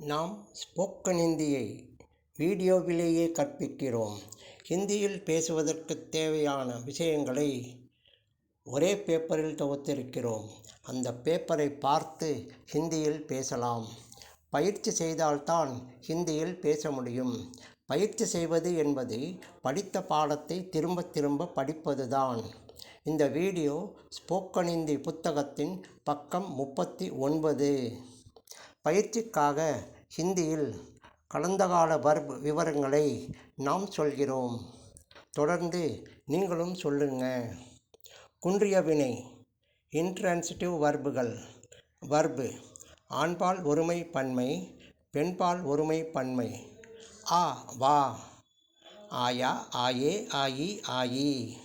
நாம் ஸ்போக்கன் ஹிந்தியை வீடியோவிலேயே கற்பிக்கிறோம். ஹிந்தியில் பேசுவதற்கு தேவையான விஷயங்களை ஒரே பேப்பரில் தொகுத்திருக்கிறோம். அந்த பேப்பரை பார்த்து ஹிந்தியில் பேசலாம். பயிற்சி செய்தால்தான் ஹிந்தியில் பேச முடியும். பயிற்சி செய்வது என்பது படித்த பாடத்தை திரும்ப திரும்ப படிப்பதுதான். இந்த வீடியோ ஸ்போக்கன் ஹிந்தி புத்தகத்தின் பக்கம் முப்பத்தி ஒன்பது. பயிற்சிக்காக ஹிந்தியில் கலந்தகால வர்பு வர்ப் விவரங்களை நாம் சொல்கிறோம். தொடர்ந்து நீங்களும் சொல்லுங்க. குன்றிய வினை இன்ட்ரான்சிட்டிவ் வர்புகள் வர்பு ஆண்பால் ஒருமை பன்மை. பெண்பால் ஒருமை பன்மை. ஆ வா. ஆயா ஆயே ஆயி ஆயி.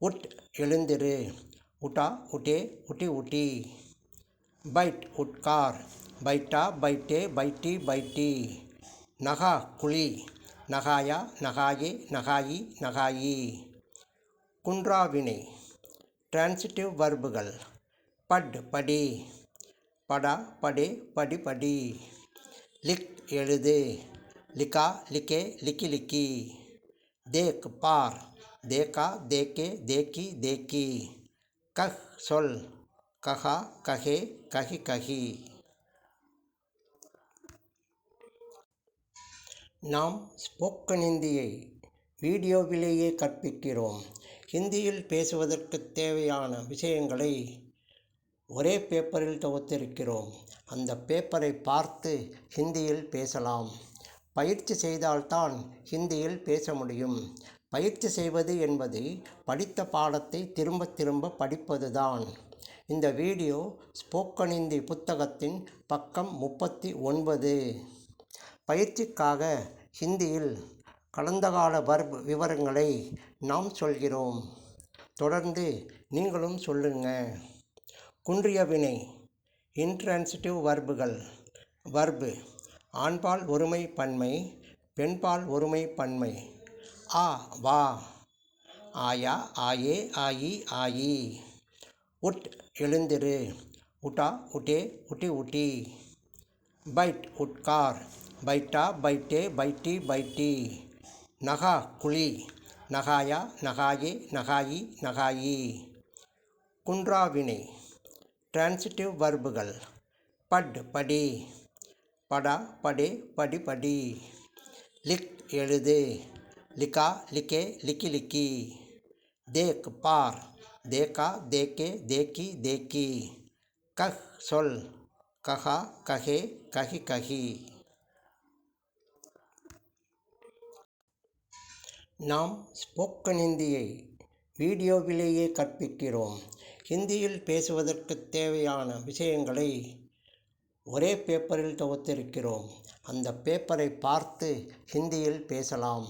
உட் எழுந்திரு. உட்டா உட்டே உட்டி உட்டி. பைட் உட்கார். பைட்டா பைட்டே பைட்டி பைட்டி. நகா குழி. நகாயா நகாயே நகாயி நகாயி. குன்றாவினை. டிரான்சிட்டிவ் வர்புகள் பட் படி. படா படே படி படி. லிக் எழுது. லிக்கா லிக்கே லிக்கி லிக்கி. தேக் பார். தேக்கா தேக்கே தேக்கி தேக்கி. கஹ் சொல். கஹா கஹே கஹி கஹி. நாம் ஸ்போக்கன் ஹிந்தியை வீடியோவிலேயே கற்பிக்கிறோம். ஹிந்தியில் பேசுவதற்கு தேவையான விஷயங்களை ஒரே பேப்பரில் தொகுத்திருக்கிறோம். அந்த பேப்பரை பார்த்து ஹிந்தியில் பேசலாம். பயிற்சி செய்தால்தான் ஹிந்தியில் பேச முடியும். பயிற்சி செய்வது என்பது படித்த பாடத்தை திரும்ப திரும்ப படிப்பதுதான். இந்த வீடியோ ஸ்போக்கன் ஹிந்தி புத்தகத்தின் பக்கம் முப்பத்தி ஒன்பது. பயிற்சிக்காக ஹிந்தியில் கடந்த கால வர்ப் விவரங்களை நாம் சொல்கிறோம். தொடர்ந்து நீங்களும் சொல்லுங்க. குன்றிய வினை இன்ட்ரான்சிட்டிவ் வர்புகள் வர்பு ஆண்பால் ஒருமை பன்மை பெண்பால் ஒருமை பன்மை. ஆ வா. ஆயா ஆயே ஆயி ஆயி. உட் எழுந்திரு. உட்டா உட்டே உட்டி உட்டி. பைட் உட்கார். பைட்டா பைட்டே பைட்டி பைட்டி. நகா குழி. நகாயா நகாயே நகாயி நகாயி. குன்றாவினை. டிரான்சிட்டிவ் வர்புகள் பட் படி. படா படே படி படி. லிக் எழுது. லிக்கா லிக்கே லிக்கி லிக்கி. தேக் பார். தேக்கா தேக்கே தேக்கி தேக்கி. கஹ் சொல். கஹா கஹே கஹி கஹி. நாம் ஸ்போக்கன் ஹிந்தியை வீடியோவிலேயே கற்பிக்கிறோம். ஹிந்தியில் பேசுவதற்கு தேவையான விஷயங்களை ஒரே பேப்பரில் தொகுத்திருக்கிறோம். அந்த பேப்பரை பார்த்து ஹிந்தியில் பேசலாம்.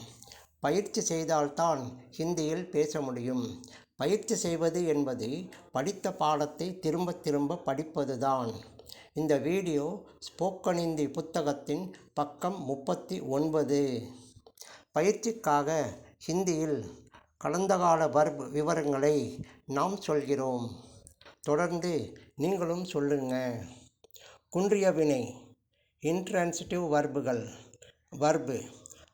பயிற்சி செய்தால்தான் ஹிந்தியில் பேச முடியும். பயிற்சி செய்வது என்பது படித்த பாடத்தை திரும்ப திரும்ப படிப்பதுதான். இந்த வீடியோ ஸ்போக்கன் ஹிந்தி புத்தகத்தின் பக்கம் முப்பத்தி ஒன்பது. பயிற்சிக்காக ஹிந்தியில் கடந்த கால வர்ப் விவரங்களை நாம் சொல்கிறோம். தொடர்ந்து நீங்களும் சொல்லுங்க. குன்றிய வினை இன்ட்ரான்சிட்டிவ் வர்புகள் வர்பு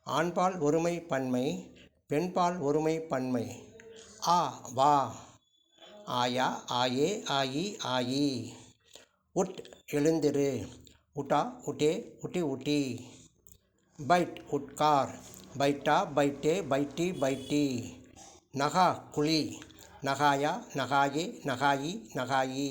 ஆண்பால் ஒருமை பன்மை. பெண்பால் ஒருமை பன்மை. ஆ வா. ஆயா ஆயே ஆயி ஆயி. உட் எழுந்திரு. உட்டா உட்டே உட்டி உட்டி. பைட் உட்கார். பைட்டா பைட்டே பைட்டி பைட்டி. நகா குழி. நகாயா நகாயே நகாயி நகாயி.